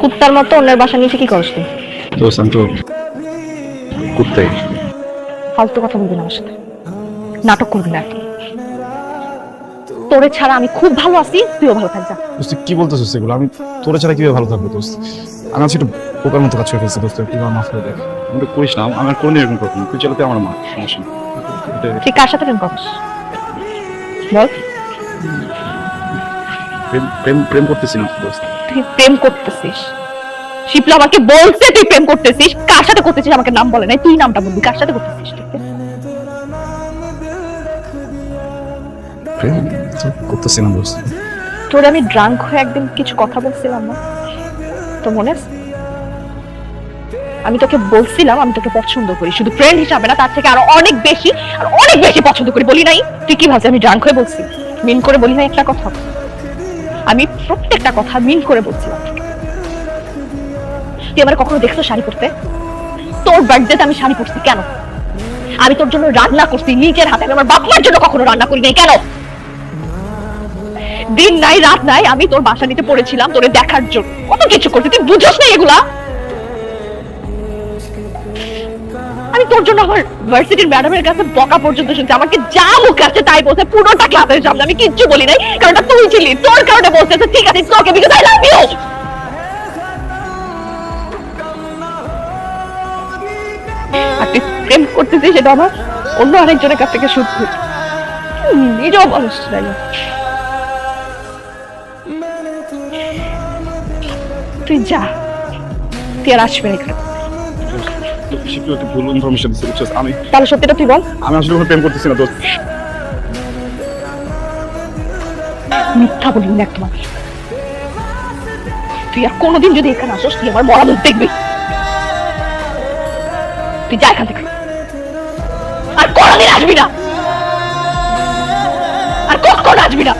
কুত্তার মতো অন্যের বাসা নিচে কি করছ তুই? দোস্ত আমি তো কুত্তাই। ফালতু কথা বলবি না আমার সাথে। নাটক করবি না কি। তোরে ছাড়া আমি খুব ভালো আছি তুইও ভালো থাক যা। দোস্ত কি বলতেছিস এগুলো? আমি তোরা ছাড়া কীভাবে ভালো থাকব দোস্ত? আমি আজকে একটু পোকার মতো কাজ করে ফেলছি দোস্ত তুই আমার মাফ করে দেখ আমি করিস না আমার কোনো এরকম করব। তুই চালাতে আমার মা সমস্যা নেই। তুই কার সাথে প্রেম করিস? বল। প্রেম প্রেম প্রেম তুই প্রেম করতেছিস। শিপলা আমাকে বলছে তুই প্রেম করতেছিস। কার সাথে করতেছিস আমাকে নাম বলে নাই? তুই নামটা বলবি। কার সাথে করতেছিস তুই? প্রেম? প্রেম দোস্ত তোরে আমি ড্রাঙ্ক হয়ে একদিন কিছু কথা বলছিলাম না। তো মনে আছে? আমি তোকে বলছিলাম আমি তোকে পছন্দ করি। শুধু ফ্রেন্ড হিসাবে না তার থেকে আরও অনেক বেশি আর অনেক বেশি পছন্দ করি। বলি নাই? তুই কি ভাবছিস? আমি ড্রাঙ্ক হয়ে বলছি। মিন করে বলি নাই একটা কথা? আমি প্রত্যেকটা কথা মিল করে বলছিলাম। তুই আমার কখনো দেখছ শাড়ি পরতে? তোর বার্থডেতে আমি শাড়ি পরছি কেন? আমি তোর জন্য রান্না করছি, নিজের হাতে। আমি আমার বাপ মার জন্য কখনো রান্না করি নাই কেন? দিন নাই, রাত নাই, আমি তোর বাসা নিতে পড়েছিলাম তোরে দেখার জন্য। কত কিছু করছি, তুই বুঝোস না এগুলা? তোর জন্য আমার ভার্সিটির ম্যাডামের কাছে বকা পর্যন্ত শুনছি। আমাকে যা মুখ আছে তাই বলছে। পুরোটা ক্লাসের সামনে আমি কিচ্ছু বলি নাই, কারণ তুই ছিলি। তোর কারণে বলতেছে ঠিক আছে তোকে বিকজ আই লাভ ইউ আর তুই প্রেম করতেছিস সেটা আমার অন্য আরেকজনের কাছ থেকে শুনছি। নিজেও বলিস না তুই যা, তুই আর আসবে এখানে। তুই ভুল ইনফরমেশন দিচ্ছিস বুঝছিস? আমি তাহলে সত্যিটা তুই বল। আমি আসলে কোনো প্রেম করতেছি না দোস্ত। মিথ্যা বলি না একদম। তুই আর কোনোদিন যদি এখানে আসোস তুই আমার মরা মুখ দেখবি। তুই যা এখান থেকে। আর কোনোদিন আসবি না। আর কখন আসবি না।